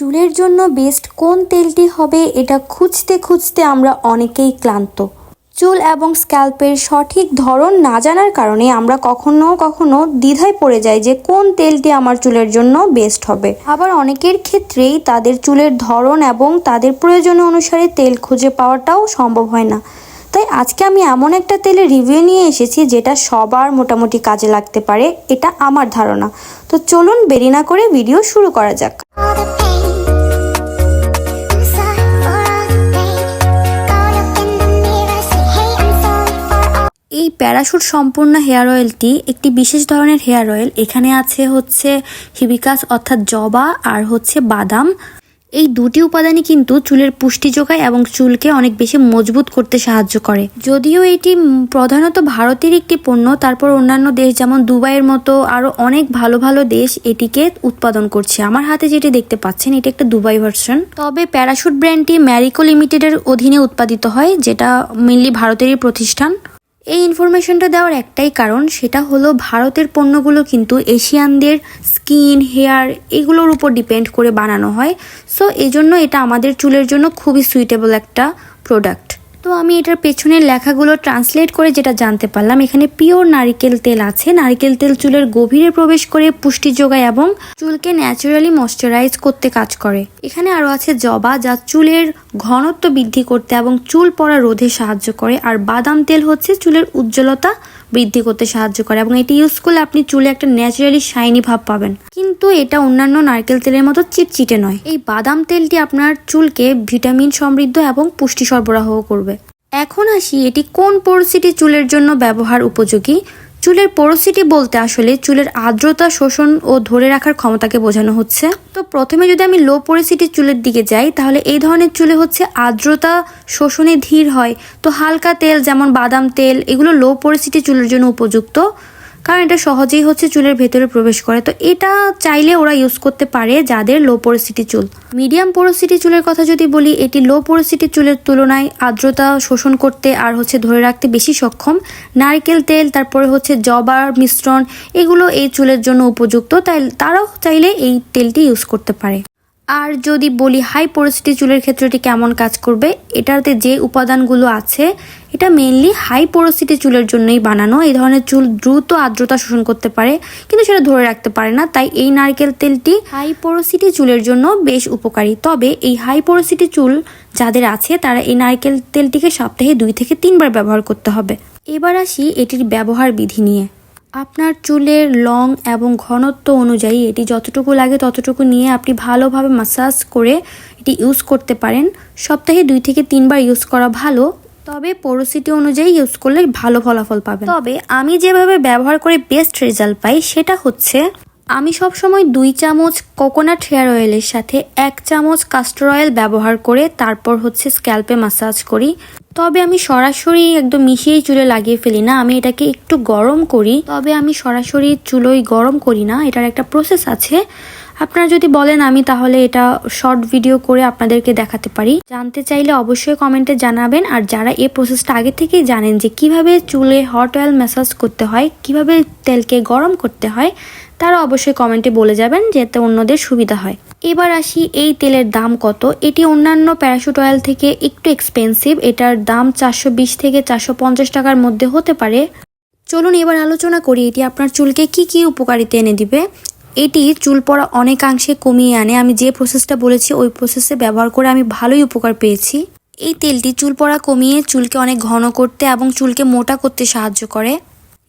চুলের জন্য বেস্ট কোন তেলটি হবে এটা খুঁজতে খুঁজতে আমরা অনেকেই ক্লান্ত। চুল এবং স্ক্যাল্পের সঠিক ধরন না জানার কারণে আমরা কখনো কখনো দ্বিধায় পড়ে যাই যে কোন তেলটি আমার চুলের জন্য বেস্ট হবে। আবার অনেকের ক্ষেত্রেই তাদের চুলের ধরন এবং তাদের প্রয়োজন অনুসারে তেল খুঁজে পাওয়াটাও সম্ভব হয় না। তাই আজকে আমি এমন একটা তেলের রিভিউ নিয়ে এসেছি যেটা সবার মোটামুটি কাজে লাগতে পারে, এটা আমার ধারণা। তো চলুন বেরি না করে ভিডিও শুরু করা যাক। এই প্যারাশুট সম্পূর্ণ হেয়ার অয়েলটি একটি বিশেষ ধরনের হেয়ার অয়েল। এখানে আছে হচ্ছে হিবিকাস অর্থাৎ জবা আর হচ্ছে বাদাম। এই দুটি উপাদানই কিন্তু চুলের পুষ্টি যোগায় এবং চুলকে অনেক বেশি মজবুত করতে সাহায্য করে। যদিও এটি প্রধানত ভারতের একটি পণ্য, তারপর অন্যান্য দেশ যেমন দুবাইয়ের মতো আরও অনেক ভালো ভালো দেশ এটিকে উৎপাদন করছে। আমার হাতে যেটি দেখতে পাচ্ছেন, এটি একটা দুবাই ভার্সন। তবে প্যারাশুট ব্র্যান্ডটি ম্যারিকো লিমিটেডের অধীনে উৎপাদিত হয়, যেটা মেনলি ভারতেরই প্রতিষ্ঠান। এই ইনফরমেশনটা দেওয়ার একটাই কারণ, সেটা হলো ভারতের পণ্যগুলো কিন্তু এশিয়ানদের স্কিন হেয়ার এগুলোর উপর ডিপেন্ড করে বানানো হয়। সো এই জন্য এটা আমাদের চুলের জন্য খুবই সুইটেবল একটা প্রোডাক্ট তো আমি এটার পেছনের লেখাগুলো ট্রান্সলেট করে যেটা জানতে পারলাম, এখানে পিওর নারিকেল তেল আছে। নারিকেল তেল চুলের গভীরে প্রবেশ করে পুষ্টি যোগায় এবং চুলকে ন্যাচারালি ময়শ্চারাইজ করতে কাজ করে। এখানে আরও আছে জবা, যা চুলের ঘনত্ব বৃদ্ধি করতে এবং চুল পড়া রোধে সাহায্য করে। আর বাদাম তেল হচ্ছে চুলের উজ্জ্বলতা বৃদ্ধি করতে সাহায্য করে এবং এটি ইউজ করলে আপনি চুলে একটা ন্যাচারালি শাইনি ভাব পাবেন। কিন্তু এটা অন্যান্য নারকেল তেলের মতো চিটচিটে নয়। এই বাদাম তেলটি আপনার চুলকে ভিটামিন সমৃদ্ধ এবং পুষ্টি সরবরাহ করবে। এখন আসি এটি কোন পরিস্থিতি চুলের জন্য ব্যবহার উপযোগী? চুলের পোরোসিটি বলতে আসলে চুলের আর্দ্রতা শোষণ ও ধরে রাখার ক্ষমতাকে বোঝানো হচ্ছে। তো প্রথমে যদি আমি লো পোরোসিটি চুলের দিকে যাই, তাহলে এই ধরনের চুলে হচ্ছে আর্দ্রতা শোষণে ধীর হয়। তো হালকা তেল যেমন বাদাম তেল, এগুলো লো পোরোসিটি চুলের জন্য উপযুক্ত। কারণ এটা সহজেই হচ্ছে চুলের ভেতরে প্রবেশ করে। তো এটা চাইলে ওরা ইউজ করতে পারে যাদের লো পোরোসিটি চুল। মিডিয়াম পোরোসিটি চুলের কথা যদি বলি, এটি লো পোরোসিটি চুলের তুলনায় আর্দ্রতা শোষণ করতে আর হচ্ছে ধরে রাখতে বেশি সক্ষম। নারকেল তেল, তারপরে হচ্ছে জবার মিশ্রণ, এগুলো এই চুলের জন্য উপযুক্ত। তাই তারাও চাইলে এই তেলটি ইউজ করতে পারে। আর যদি বলি হাই পোরোসিটি চুলের ক্ষেত্রে এটি কেমন কাজ করবে, এটাতে যে উপাদানগুলো আছে, এটা মেনলি হাই পোরোসিটি চুলের জন্যই বানানো। এই ধরনের চুল দ্রুত আর্দ্রতা শোষণ করতে পারে, কিন্তু সেটা ধরে রাখতে পারে না, তাই এই নারকেল তেলটি হাই পোরোসিটি চুলের জন্য বেশ উপকারী। তবে এই হাই পোরোসিটি চুল যাদের আছে, তারা এই নারকেল তেলটিকে সপ্তাহে দুই থেকে তিনবার ব্যবহার করতে হবে। এবার আসি এটির ব্যবহার বিধি নিয়ে। আপনার চুলের লং এবং ঘনত্ব অনুযায়ী এটি যতটুকু লাগে ততটুকু নিয়ে আপনি ভালোভাবে মাসাজ করে এটি ইউজ করতে পারেন। সপ্তাহে দুই থেকে তিনবার ইউজ করা ভালো, তবে পরিস্থিতি অনুযায়ী ইউজ করলে ভালো ফলাফল পাবেন। তবে আমি যেভাবে ব্যবহার করে বেস্ট রেজাল্ট পাই সেটা হচ্ছে আমি সবসময় দুই চামচ কোকোনাট হেয়ার অয়েলের সাথে এক চামচ কাস্টার অয়েল ব্যবহার করে তারপর হচ্ছে স্ক্যাল্পে মাসাজ করি। তবে আমি সরাসরি একদম মিশিয়েই চুলে লাগিয়ে ফেলি না, আমি এটাকে একটু গরম করি। তবে আমি সরাসরি চুলোই গরম করি না, এটার একটা প্রসেস আছে। আপনারা যদি বলেন আমি তাহলে এটা শর্ট ভিডিও করে আপনাদেরকে দেখাতে পারি। জানতে চাইলে অবশ্যই কমেন্টে জানাবেন। আর যারা এই প্রসেসটা আগে থেকেই জানেন যে কীভাবে চুলে হট অয়েল ম্যাসাজ করতে হয়, কীভাবে তেলকে গরম করতে হয়, তারা অবশ্যই কমেন্টে বলে যাবেন যাতে অন্যদের সুবিধা হয়। এবার আসি এই তেলের দাম কত? এটি অন্যান্য প্যারাশুট অয়েল থেকে একটু এক্সপেন্সিভ এটার দাম চারশো বিশ থেকে চারশো পঞ্চাশ টাকার মধ্যে হতে পারে। চলুন এবার আলোচনা করি, এটি আপনার চুলকে কি কি উপকারিতা এনে দিবে? এটি চুল পড়া অনেকাংশে কমিয়ে আনে। আমি যে প্রসেসটা বলেছি ওই প্রসেসে ব্যবহার করে আমি ভালোই উপকার পেয়েছি। এই তেলটি চুল পড়া কমিয়ে চুলকে অনেক ঘন করতে এবং চুলকে মোটা করতে সাহায্য করে।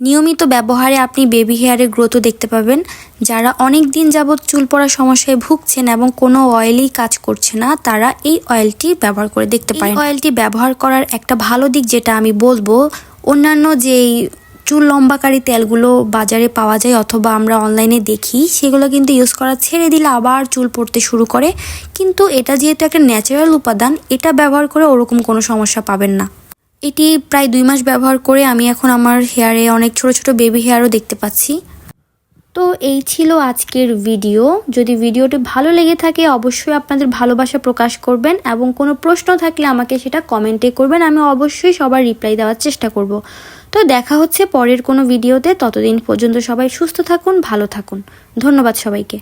নিয়মিত ব্যবহারে আপনি বেবি হেয়ারের গ্রোথও দেখতে পাবেন। যারা অনেক দিন যাবৎ চুল পড়ার সমস্যায় ভুগছেন এবং কোনো অয়েলই কাজ করছে না তারা এই অয়েলটি ব্যবহার করে দেখতে পারেন। অয়েলটি ব্যবহার করার একটা ভালো দিক যেটা আমি বলব অন্যান্য যেই চুল লম্বাকারী তেলগুলো বাজারে পাওয়া যায় অথবা আমরা অনলাইনে দেখি, সেগুলো কিন্তু ইউজ করা ছেড়ে দিলে আবার চুল পড়তে শুরু করে। কিন্তু এটা যেহেতু একটা ন্যাচারাল উপাদান, এটা ব্যবহার করে ওরকম কোনো সমস্যা পাবেন না। এটি প্রায় দুই মাস ব্যবহার করে আমি এখন আমার হেয়ারে অনেক ছোট ছোট বেবি হেয়ারও দেখতে পাচ্ছি। তো এই ছিল আজকের ভিডিও। যদি ভিডিওটি ভালো লেগে থাকে, অবশ্যই আপনাদের ভালোবাসা প্রকাশ করবেন এবং কোনো প্রশ্ন থাকলে আমাকে সেটা কমেন্টে করবেন। আমি অবশ্যই সবার রিপ্লাই দেওয়ার চেষ্টা করব। তো দেখা হচ্ছে পরের কোনো ভিডিওতে। ততদিন পর্যন্ত সবাই সুস্থ থাকুন, ভালো থাকুন। ধন্যবাদ সবাইকে।